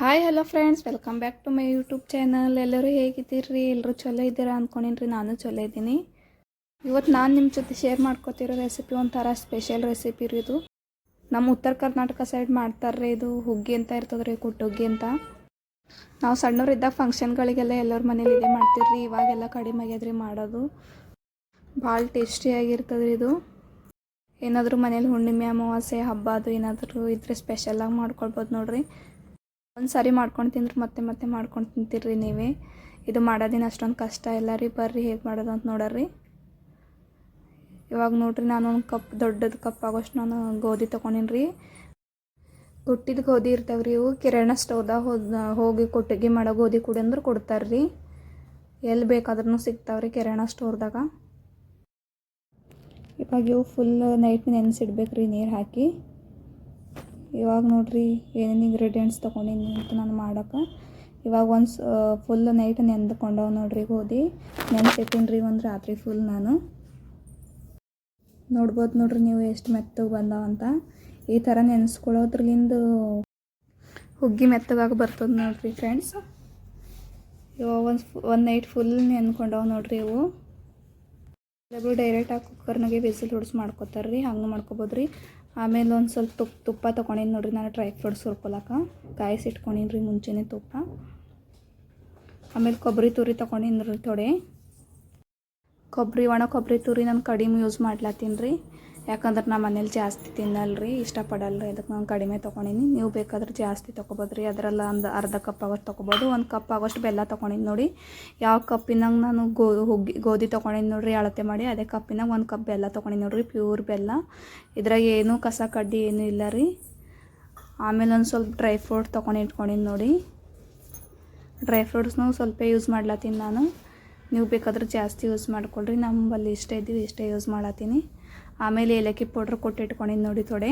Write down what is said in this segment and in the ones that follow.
Hi hello friends welcome back to my YouTube channel ಎಲ್ಲರೂ ಹೇಗಿದ್ದೀರಿ? ಎಲ್ಲರೂ ಚಲೋ ಇದ್ದೀರಾ ಅಂದ್ಕೊಂಡಿನ್ರಿ ನಾನು ಚಲೋ ಇದ್ದೀನಿ. ಇವತ್ತು ನಾನು ನಿಮ್ಮ ಜೊತೆ ಶೇರ್ ಮಾಡ್ಕೊತಿರೋ ರೆಸಿಪಿ ಒಂಥರ ಸ್ಪೆಷಲ್ ರೆಸಿಪಿ ರೀ ಇದು. ನಮ್ಮ ಉತ್ತರ ಕರ್ನಾಟಕ ಸೈಡ್ ಮಾಡ್ತಾರ್ರಿ ಇದು. ಹುಗ್ಗಿ ಅಂತ ಇರ್ತದೆ ರೀ ಕುಟ್ಟುಗ್ಗಿ ಅಂತ. ನಾವು ಸಣ್ಣವರಿದ್ದಾಗ ಫಂಕ್ಷನ್ಗಳಿಗೆಲ್ಲ ಎಲ್ಲರ ಮನೇಲಿ ಇದೇ ಮಾಡ್ತೀರಿ ಇವಾಗೆಲ್ಲ ಕಡಿಮೆ ಆಗ್ಯದ್ರಿ ಮಾಡೋದು. ಭಾಳ ಟೇಸ್ಟಿಯಾಗಿರ್ತದೆ ರೀ ಇದು. ಏನಾದರೂ ಮನೇಲಿ ಹುಣ್ಣಿಮೆ, ಅಮಾವಾಸ್ಯೆ, ಹಬ್ಬ ಅದು ಏನಾದರೂ ಇದ್ರೆ ಸ್ಪೆಷಲಾಗಿ ಮಾಡ್ಕೊಳ್ಬೋದು ನೋಡ್ರಿ. ಒಂದು ಸಾರಿ ಮಾಡ್ಕೊಂಡು ತಿಂದ್ರೆ ಮತ್ತೆ ಮತ್ತೆ ಮಾಡ್ಕೊಂಡು ತಿಂತೀರಿ ನೀವೇ. ಇದು ಮಾಡೋದಿನ ಅಷ್ಟೊಂದು ಕಷ್ಟ ಇಲ್ಲ ರೀ, ಬರ್ರಿ ಹೇಗೆ ಮಾಡೋದು ಅಂತ ನೋಡರ್ರಿ. ಇವಾಗ ನೋಡ್ರಿ ನಾನು ಒಂದು ಕಪ್, ದೊಡ್ಡದು ಕಪ್ ಆಗೋಷ್ಟು ನಾನು ಗೋಧಿ ತೊಗೊಂಡಿನಿ ರೀ ಕುಟ್ಟಿದ ಗೋಧಿ ಇರ್ತಾವೆ ರೀ ಇವು. ಕಿರಾಣ ಸ್ಟೋವ್ದಾಗ ಹೋದ, ಹೋಗಿ ಕೊಟ್ಟಿಗೆ ಮಾಡೋ ಗೋಧಿ ಕುಡಿ ಅಂದ್ರೆ ಕೊಡ್ತಾರೆ ರೀ ಎಲ್ಲಿ ಬೇಕಾದ್ರೂ ಸಿಗ್ತಾವ್ರಿ ಕಿರಾಣ ಸ್ಟೋರ್ದಾಗ ಇವಾಗ ಇವು ಫುಲ್ ನೈಟ್ ನೆನೆಸಿಡ್ಬೇಕು ರೀ ನೀರು ಹಾಕಿ. ಇವಾಗ ನೋಡ್ರಿ ಏನೇನು ಇಂಗ್ರೀಡಿಯೆಂಟ್ಸ್ ತೊಗೊಂಡಿನಿ ಅಂತ ನಾನು ಮಾಡೋಕೆ. ಇವಾಗ ಒಂದು ಫುಲ್ ನೈಟ್ ನೆಂದ್ಕೊಂಡವು ನೋಡ್ರಿ ಗೋಧಿ. ನೆನ್ಸಿಟ್ಟಿನಿ ರೀ ಒಂದು ರಾತ್ರಿ ಫುಲ್ ನಾನು. ನೋಡ್ಬೋದು ನೋಡ್ರಿ ನೀವು ಎಷ್ಟು ಮೆತ್ತಗೆ ಬಂದಾವಂತ ಈ ಥರ ನೆನೆಸ್ಕೊಳ್ಳೋದ್ರಲಿಂದ ಹುಗ್ಗಿ ಮೆತ್ತಗಾಗಿ ಬರ್ತದೆ ನೋಡ್ರಿ ಫ್ರೆಂಡ್ಸ್ ಇವಾಗ ಒಂದು ಒಂದು ನೈಟ್ ಫುಲ್ ನೆನ್ಕೊಂಡವ್ ನೋಡ್ರಿ ಇವು. ಕೆಲವರು ಡೈರೆಕ್ಟಾಗಿ ಕುಕ್ಕರ್ನಾಗೆ ಬಿಸಿಲು ಹೊಡ್ಸಿ ಮಾಡ್ಕೊತಾರೆ ರೀ ಹಂಗೆ ಮಾಡ್ಕೊಬೋದು ಆಮೇಲೆ ಒಂದು ಸ್ವಲ್ಪ ತುಪ್ಪ ತುಪ್ಪ ತೊಗೊಂಡಿನಿ ನೋಡ್ರಿ, ನಾನು ಡ್ರೈ ಫ್ರೂಟ್ಸ್ ಹುರ್ಕೊಳಕ್ಕೆ ಕಾಯಿಸಿ ಇಟ್ಕೊಂಡಿನಿ ರೀ ಮುಂಚೆನೇ ತುಪ್ಪ. ಆಮೇಲೆ ಕೊಬ್ಬರಿ ತುರಿ ತೊಗೊಂಡಿನಿ ರೀ ಥೋಡೆ ಕೊಬ್ಬರಿ ಒಣ ಕೊಬ್ಬರಿ ತುರಿ ನಾನು ಕಡಿಮೆ ಯೂಸ್ ಮಾಡ್ಲತ್ತೀನಿ ರೀ. ಯಾಕಂದ್ರೆ ನಮ್ಮ ಮನೇಲಿ ಜಾಸ್ತಿ ತಿನ್ನಲ್ಲ ರೀ ಇಷ್ಟಪಡಲ್ಲ ರೀ ಅದಕ್ಕೆ ನಾನು ಕಡಿಮೆ ತೊಗೊಂಡಿನಿ. ನೀವು ಬೇಕಾದ್ರೆ ಜಾಸ್ತಿ ತೊಗೊಬೋದು ರೀ ಅದರೆಲ್ಲ ಒಂದು ಅರ್ಧ ಕಪ್ ಆಗೋಷ್ಟು ತೊಗೊಬೋದು. ಒಂದು ಕಪ್ ಆಗೋಷ್ಟು ಬೆಲ್ಲ ತೊಗೊಂಡಿನಿ ನೋಡಿ. ಯಾವ ಕಪ್ಪಿನಾಗ ನಾನು ಗೋ, ಹುಗ್ಗಿ, ಗೋಧಿ ತೊಗೊಂಡಿನಿ ನೋಡಿರಿ, ಅಳತೆ ಮಾಡಿ. ಅದೇ ಕಪ್ಪಿನಾಗ ಒಂದು ಕಪ್ ಬೆಲ್ಲ ತೊಗೊಂಡಿನಿ ನೋಡಿರಿ, ಪ್ಯೂರ್ ಬೆಲ್ಲ. ಇದ್ರಾಗ ಏನೂ ಕಸ ಕಡ್ಡಿ ಏನೂ ಇಲ್ಲ ರೀ. ಆಮೇಲೆ ಒಂದು ಸ್ವಲ್ಪ ಡ್ರೈ ಫ್ರೂಟ್ ತೊಗೊಂಡು ಇಟ್ಕೊಂಡಿನಿ ನೋಡಿ. ಡ್ರೈ ಫ್ರೂಟ್ಸ್ನು ಸ್ವಲ್ಪ ಯೂಸ್ ಮಾಡ್ಲತ್ತೀನಿ ನಾನು. ನೀವು ಬೇಕಾದ್ರೆ ಜಾಸ್ತಿ ಯೂಸ್ ಮಾಡ್ಕೊಳ್ರಿ. ನಮ್ಮಲ್ಲಿ ಇಷ್ಟೇ ಇದ್ದೀವಿ, ಇಷ್ಟೇ ಯೂಸ್ ಮಾಡತ್ತೀನಿ ಆಮೇಲೆ ಏಲಕ್ಕಿ ಪೌಡ್ರ್ ಕೊಟ್ಟಿಟ್ಕೊಂಡಿದ್ದು ನೋಡಿ ಥೋಡೆ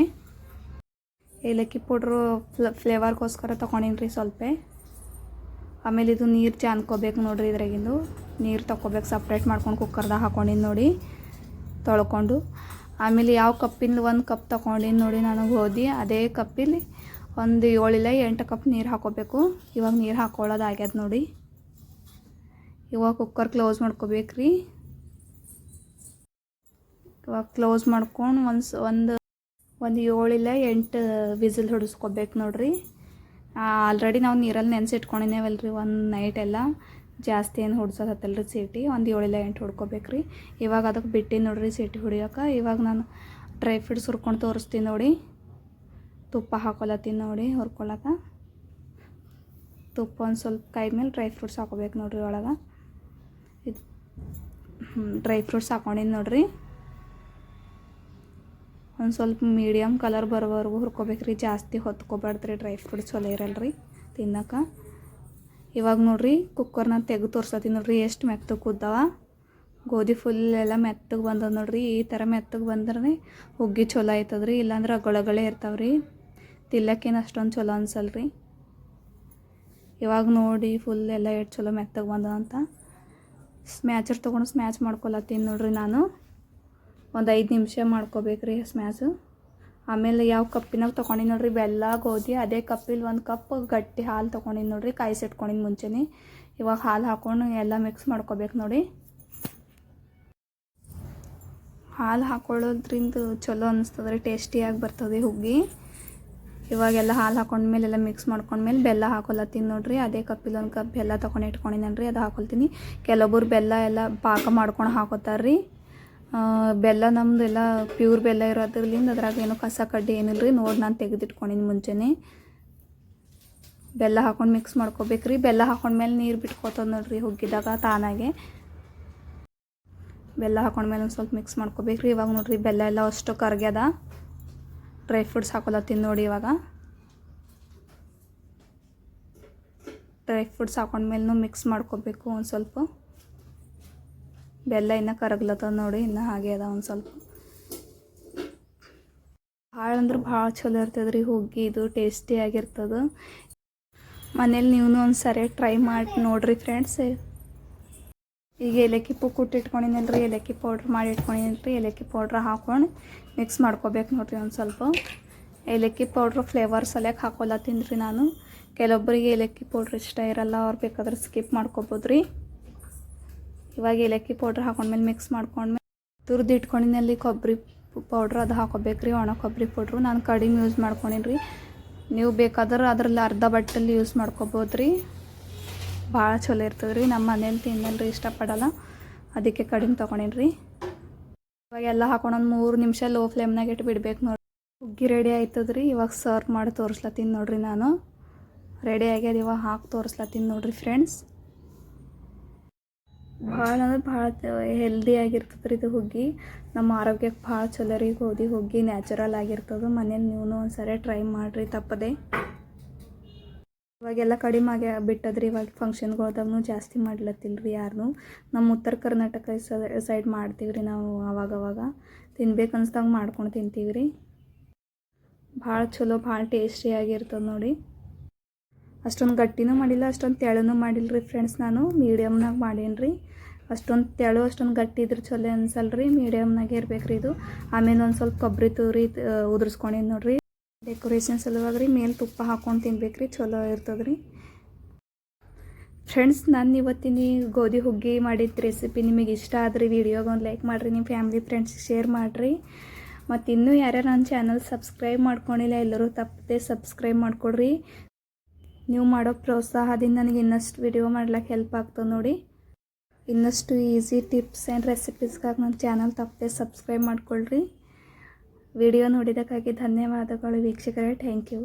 ಏಲಕ್ಕಿ ಪೌಡ್ರು ಫ್ಲ, ಫ್ಲೇವರ್ಗೋಸ್ಕರ ತೊಗೊಂಡಿನಿ ರೀ ಸ್ವಲ್ಪ. ಆಮೇಲೆ ಇದು ನೀರು ಚಾನ್ಕೋಬೇಕು ನೋಡ್ರಿ ಇದ್ರಾಗಿಂದು. ನೀರು ತೊಗೋಬೇಕು ಸಪ್ರೇಟ್ ಮಾಡ್ಕೊಂಡು ಕುಕ್ಕರ್ದಾಗ ಹಾಕೊಂಡಿದ್ದು ನೋಡಿ ತೊಳ್ಕೊಂಡು. ಆಮೇಲೆ ಯಾವ ಕಪ್ಪಿಂದ ಒಂದು ಕಪ್ ತೊಗೊಂಡಿನಿ ನೋಡಿ ನಾನು ಗೋಧಿ ಅದೇ ಕಪ್ಪಿಲಿ ಒಂದು ಏಳಿಲ್ಲ ಎಂಟು ಕಪ್ ನೀರು ಹಾಕೋಬೇಕು. ಇವಾಗ ನೀರು ಹಾಕೊಳ್ಳೋದಾಗ್ಯದ ನೋಡಿ. ಇವಾಗ ಕುಕ್ಕರ್ ಕ್ಲೋಸ್ ಮಾಡ್ಕೋಬೇಕು ರೀ ಇವಾಗ ಕ್ಲೋಸ್ ಮಾಡ್ಕೊಂಡು ಒಂದು ಒಂದು ಒಂದು ಏಳಿಲ್ಲ ಎಂಟು ವಿಸಿಲ್ ಹೊಡಿಸ್ಕೊಬೇಕು ನೋಡ್ರಿ. ಆಲ್ರೆಡಿ ನಾವು ನೀರಲ್ಲಿ ನೆನೆಸಿಟ್ಕೊಂಡಿದ್ದೇವಲ್ಲ ರೀ ಒಂದು ನೈಟ್ ಎಲ್ಲ. ಜಾಸ್ತಿ ಏನು ಹೊಡ್ಸೋದು ರೀ ಸೀಟಿ. ಒಂದು ಏಳಿಲ್ಲ ಎಂಟು ಹೊಡ್ಕೋಬೇಕು ರೀ ಇವಾಗ ಅದಕ್ಕೆ ಬಿಟ್ಟಿನಿ ನೋಡ್ರಿ ಸೀಟಿ ಹೊಡಿಯೋಕೆ. ಇವಾಗ ನಾನು ಡ್ರೈ ಫ್ರೂಟ್ಸ್ ಹುರ್ಕೊಂಡು ತೋರಿಸ್ತೀನಿ ನೋಡಿ. ತುಪ್ಪ ಹಾಕೊಳತ್ತೀನಿ ನೋಡಿ ಹುರ್ಕೊಳಕ. ತುಪ್ಪ ಒಂದು ಸ್ವಲ್ಪ ಕೈ ಮೇಲೆ ಡ್ರೈ ಫ್ರೂಟ್ಸ್ ಹಾಕೋಬೇಕು ನೋಡ್ರಿ ಒಳಗೆ. ಇದು ಡ್ರೈ ಫ್ರೂಟ್ಸ್ ಹಾಕೊಂಡಿನಿ ನೋಡ್ರಿ. ಒಂದು ಸ್ವಲ್ಪ ಮೀಡಿಯಮ್ ಕಲರ್ ಬರೋವರೆಗೂ ಹುರ್ಕೋಬೇಕು ರೀ ಜಾಸ್ತಿ ಹೊತ್ಕೋಬಾರ್ದು ರೀ ಡ್ರೈ ಫ್ರೂಟ್ ಚಲೋ ಇರಲ್ಲ ರೀ ತಿನ್ನಕ್ಕೆ ಇವಾಗ ನೋಡ್ರಿ ಕುಕ್ಕರ್ನ ತೆಗೆದು ತೋರ್ಸತ್ತೀನಿ ನೋಡ್ರಿ. ಎಷ್ಟು ಮೆತ್ತಗೆ ಕುದ್ದಾವ ಗೋಧಿ ಫುಲ್ ಎಲ್ಲ ಮೆತ್ತಗೆ ಬಂದದ ನೋಡ್ರಿ. ಈ ಥರ ಮೆತ್ತಗೆ ಬಂದ್ರೆ ಹುಗ್ಗಿ ಚಲೋ ಆಯ್ತದ ರೀ ಇಲ್ಲಾಂದ್ರೆ ಇರ್ತಾವೆ ರೀ ತಿಲ್ಲಕ್ಕೇನು ಅಷ್ಟೊಂದು ಚಲೋ ಅನ್ಸಲ್ಲ ರೀ ಇವಾಗ ನೋಡಿ ಫುಲ್ ಎಲ್ಲ ಎಷ್ಟು ಚಲೋ ಮೆತ್ತಗೆ ಬಂದದ ಸ್ಮ್ಯಾಚರ್ ತೊಗೊಂಡು ಸ್ಮ್ಯಾಚ್ ಮಾಡ್ಕೊಳತ್ತೀನಿ ನೋಡ್ರಿ ನಾನು. ಒಂದು ಐದು ನಿಮಿಷ ಮಾಡ್ಕೋಬೇಕ್ರಿ ಸ್ಮ್ಯಾಸು ಆಮೇಲೆ ಯಾವ ಕಪ್ಪಿನಾಗ ತೊಗೊಂಡಿನಿ ನೋಡ್ರಿ, ಬೆಲ್ಲ, ಗೋಧಿ, ಅದೇ ಕಪ್ಪಿಲಿ ಒಂದು ಕಪ್ ಗಟ್ಟಿ ಹಾಲು ತೊಗೊಂಡಿನಿ ನೋಡ್ರಿ ಕಾಯಿಸಿಟ್ಕೊಂಡಿನಿ ಮುಂಚೆನೇ. ಇವಾಗ ಹಾಲು ಹಾಕೊಂಡು ಎಲ್ಲ ಮಿಕ್ಸ್ ಮಾಡ್ಕೋಬೇಕು ನೋಡಿ. ಹಾಲು ಹಾಕೊಳ್ಳೋದ್ರಿಂದ ಚಲೋ ಅನಿಸ್ತದೆ ರೀ ಟೇಸ್ಟಿಯಾಗಿ ಬರ್ತದೆ ಹುಗ್ಗಿ. ಇವಾಗೆಲ್ಲ ಹಾಲು ಹಾಕೊಂಡ್ಮೇಲೆ ಎಲ್ಲ ಮಿಕ್ಸ್ ಮಾಡ್ಕೊಂಡ್ಮೇಲೆ ಬೆಲ್ಲ ಹಾಕೊಲತ್ತೀನಿ ನೋಡ್ರಿ, ಅದೇ ಕಪ್ಪಿಲ್ಲ ಒಂದು ಕಪ್ ಬೆಲ್ಲ ತೊಗೊಂಡು ರೀ ಅದು ಹಾಕೊಳ್ತೀನಿ ಕೆಲವೊಬ್ಬರು ಬೆಲ್ಲ ಎಲ್ಲ ಪಾಕ ಮಾಡ್ಕೊಂಡು ಹಾಕೋತಾರೆ ರೀ ಬೆಲ್ಲ ನಮ್ದು ಎಲ್ಲ ಪ್ಯೂರ್ ಬೆಲ್ಲ ಇರೋದ್ರಲಿಂದ ಅದ್ರಾಗ ಏನು ಕಸ ಕಡ್ಡಿ ಏನಿಲ್ಲ ರೀ ನೋಡಿ ನಾನು ತೆಗೆದಿಟ್ಕೊಂಡಿನಿ ಮುಂಚೆನೆ. ಬೆಲ್ಲ ಹಾಕೊಂಡು ಮಿಕ್ಸ್ ಮಾಡ್ಕೋಬೇಕು ರೀ ಬೆಲ್ಲ ಹಾಕೊಂಡ್ಮೇಲೆ ನೀರು ಬಿಟ್ಕೋತದ ನೋಡ್ರಿ, ಹುಗ್ಗಿದಾಗ ತಾನಾಗೆ. ಬೆಲ್ಲ ಹಾಕೊಂಡ್ಮೇಲೆ ಒಂದು ಸ್ವಲ್ಪ ಮಿಕ್ಸ್ ಮಾಡ್ಕೋಬೇಕು ರೀ ಇವಾಗ ನೋಡ್ರಿ, ಬೆಲ್ಲ ಎಲ್ಲ ಅಷ್ಟು ಕರ್ಗ್ಯದ ಡ್ರೈ ಫ್ರೂಟ್ಸ್ ಹಾಕೊಲತ್ತೀನಿ ನೋಡಿ ಇವಾಗ. ಡ್ರೈ ಫ್ರೂಟ್ಸ್ ಹಾಕೊಂಡ್ಮೇಲೂ ಮಿಕ್ಸ್ ಮಾಡ್ಕೋಬೇಕು ಒಂದು ಸ್ವಲ್ಪ. ಬೆಲ್ಲ ಇನ್ನು ಕರಗ್ಲತ್ತದ ನೋಡಿ, ಇನ್ನು ಹಾಗೆ ಅದ ಒಂದು ಸ್ವಲ್ಪ. ಭಾಳ ಅಂದ್ರೆ ಭಾಳ ಚಲೋ ಇರ್ತದೆ ರೀ ಹುಗ್ಗಿ, ಇದು ಟೇಸ್ಟಿಯಾಗಿರ್ತದೆ ಮನೇಲಿ ನೀವು ಒಂದು ಸರಿ ಟ್ರೈ ಮಾಡಿ ನೋಡಿರಿ ಫ್ರೆಂಡ್ಸ್ ಈಗ ಏಲಕ್ಕಿ ಪು ಕುಟ್ಟಿಟ್ಕೊಂಡಿನಲ್ಲ ರೀ ಏಲಕ್ಕಿ ಪೌಡ್ರ್ ಮಾಡಿ ಇಟ್ಕೊಂಡಿನಲ್ಲ ರೀ ಏಲಕ್ಕಿ ಪೌಡ್ರ್ ಹಾಕೊಂಡು ಮಿಕ್ಸ್ ಮಾಡ್ಕೋಬೇಕು ನೋಡ್ರಿ ಒಂದು ಸ್ವಲ್ಪ. ಏಲಕ್ಕಿ ಪೌಡ್ರ್ ಫ್ಲೇವರ್ ಸಲಕ್ಕೆ ಹಾಕೋಲ್ಲ ತಿಂದ್ರಿ ನಾನು. ಕೆಲವೊಬ್ಬರಿಗೆ ಏಲಕ್ಕಿ ಪೌಡ್ರ್ ಇಷ್ಟ ಇರಲ್ಲ, ಅವ್ರು ಬೇಕಾದ್ರೆ ಸ್ಕಿಪ್ ಮಾಡ್ಕೊಬೋದು ರೀ ಇವಾಗ ಏಲಕ್ಕಿ ಪೌಡ್ರ್ ಹಾಕೊಂಡ್ಮೇಲೆ ಮಿಕ್ಸ್ ಮಾಡ್ಕೊಂಡ್ಮೇಲೆ ತುರ್ದು ಇಟ್ಕೊಂಡಿನಲ್ಲಿ ಕೊಬ್ಬರಿ ಪೌಡ್ರ್ ಅದು ಹಾಕೋಬೇಕು ರೀ, ಒಣ ಕೊಬ್ಬರಿ ಪೌಡ್ರು ನಾನು ಕಡಿಮೆ ಯೂಸ್ ಮಾಡ್ಕೊಂಡಿನಿ ರೀ. ನೀವು ಬೇಕಾದ್ರೆ ಅದರಲ್ಲಿ ಅರ್ಧ ಬಟ್ಟಲ್ಲಿ ಯೂಸ್ ಮಾಡ್ಕೊಬೋದು ರೀ. ಭಾಳ ಚಲೋ ಇರ್ತದೆ ರೀ ನಮ್ಮ ಮನೇಲಿ ತಿನ್ನಲ್ರಿ, ಇಷ್ಟಪಡಲ್ಲ. ಅದಕ್ಕೆ ಕಡಿಮೆ ತೊಗೊಂಡಿನ್ರಿ ರೀ. ಇವಾಗ ಎಲ್ಲ ಹಾಕೊಂಡೊಂದು ಮೂರು ನಿಮಿಷ ಲೋ ಫ್ಲೇಮ್ನಾಗ ಇಟ್ಟು ಬಿಡ್ಬೇಕು ನೋಡಿ ಹುಗ್ಗಿ ರೆಡಿ ಆಯ್ತದ ರೀ, ಇವಾಗ ಸರ್ವ್ ಮಾಡಿ ತೋರಿಸ್ಲತ್ತೀನಿ ನೋಡ್ರಿ ನಾನು. ರೆಡಿ ಆಗ್ಯದ ಇವಾಗ ಹಾಕಿ ತೋರಿಸ್ಲತ್ತೀನಿ ನೋಡ್ರಿ ಫ್ರೆಂಡ್ಸ್ ಭಾಳ ಅಂದ್ರೆ ಭಾಳ ಹೆಲ್ದಿ ಆಗಿರ್ತದೆ ರೀ ಇದು ಹುಗ್ಗಿ. ನಮ್ಮ ಆರೋಗ್ಯಕ್ಕೆ ಭಾಳ ಚಲೋ ರೀ ಗೋಧಿ ಹುಗ್ಗಿ ನ್ಯಾಚುರಲ್ ಆಗಿರ್ತದೆ. ಮನೇಲಿ ನೀವು ಒಂದ್ಸರಿ ಟ್ರೈ ಮಾಡಿರಿ ತಪ್ಪದೆ. ಇವಾಗೆಲ್ಲ ಕಡಿಮೆ ಆಗಿ ಬಿಟ್ಟದ್ರಿ. ಇವಾಗ ಫಂಕ್ಷನ್ಗಳ್ದಾಗೂ ಜಾಸ್ತಿ ಮಾಡ್ಲತ್ತಿಲ್ಲ ರೀ ನಮ್ಮ ಉತ್ತರ ಕರ್ನಾಟಕ ಸೈಡ್ ಮಾಡ್ತೀವಿ ರೀ ನಾವು ಅವಾಗ ಅವಾಗ ತಿನ್ಬೇಕು ಅನ್ಸ್ದಾಗ ಮಾಡ್ಕೊಂಡು ತಿಂತೀವಿ ರೀ. ಭಾಳ ಚಲೋ, ಭಾಳ ಟೇಸ್ಟಿಯಾಗಿರ್ತದೆ ನೋಡಿ. ಅಷ್ಟೊಂದು ಗಟ್ಟಿನೂ ಮಾಡಿಲ್ಲ, ಅಷ್ಟೊಂದು ತೆಳುನೂ ಮಾಡಿಲ್ಲ ರೀ ಫ್ರೆಂಡ್ಸ್ ನಾನು ಮೀಡಿಯಮ್ನಾಗ ಮಾಡೀನಿ ರೀ ಅಷ್ಟೊಂದು ತೆಳು, ಅಷ್ಟೊಂದು ಗಟ್ಟಿ ಇದ್ರೆ ಚಲೋ ಅನ್ಸಲ್ಲ ರೀ ಮೀಡಿಯಮ್ನಾಗೆ ಇರ್ಬೇಕು ರೀ ಇದು. ಆಮೇಲೆ ಒಂದು ಸ್ವಲ್ಪ ಕೊಬ್ಬರಿ ತುರಿ ಉದುರ್ಸ್ಕೊಂಡಿದ್ದು ನೋಡ್ರಿ. ಡೆಕೋರೇಷನ್ ಸಲುವಾಗಿ ರೀ ಮೇಲೆ ತುಪ್ಪ ಹಾಕೊಂಡು ತಿನ್ಬೇಕು ರೀ ಚಲೋ ಇರ್ತದೆ ರೀ ಫ್ರೆಂಡ್ಸ್ ನಾನು ಇವತ್ತಿನ ಗೋಧಿ ಹುಗ್ಗಿ ಮಾಡಿದ ರೆಸಿಪಿ ನಿಮಗೆ ಇಷ್ಟ ಆದ್ರಿ ವಿಡಿಯೋಗೆ ಒಂದು ಲೈಕ್ ಮಾಡಿರಿ ನಿಮ್ಮ ಫ್ಯಾಮಿಲಿ ಫ್ರೆಂಡ್ಸಿಗೆ ಶೇರ್ ಮಾಡಿರಿ. ಮತ್ತು ಇನ್ನೂ ಯಾರ್ಯಾರು ನನ್ನ ಚಾನಲ್ ಸಬ್ಸ್ಕ್ರೈಬ್ ಮಾಡ್ಕೊಂಡಿಲ್ಲ, ಎಲ್ಲರೂ ತಪ್ಪದೆ ಸಬ್ಸ್ಕ್ರೈಬ್ ಮಾಡ್ಕೊಡ್ರಿ. ನೀವು ಮಾಡೋ ಪ್ರೋತ್ಸಾಹದಿಂದ ನನಗೆ ಇನ್ನಷ್ಟು ವಿಡಿಯೋ ಮಾಡ್ಲಿಕ್ಕೆ ಹೆಲ್ಪ್ ಆಗ್ತದೆ ನೋಡಿ. ಇನ್ನಷ್ಟು ಈಸಿ ಟಿಪ್ಸ್ ಆ್ಯಂಡ್ ರೆಸಿಪೀಸ್ಗಾಗಿ ನನ್ನ ಚಾನಲ್ ತಪ್ಪದೆ ಸಬ್ಸ್ಕ್ರೈಬ್ ಮಾಡ್ಕೊಳ್ರಿ. ವಿಡಿಯೋ ನೋಡಿದ್ದಕ್ಕಾಗಿ ಧನ್ಯವಾದಗಳು. ವೀಕ್ಷಕರೇ ಥ್ಯಾಂಕ್ ಯು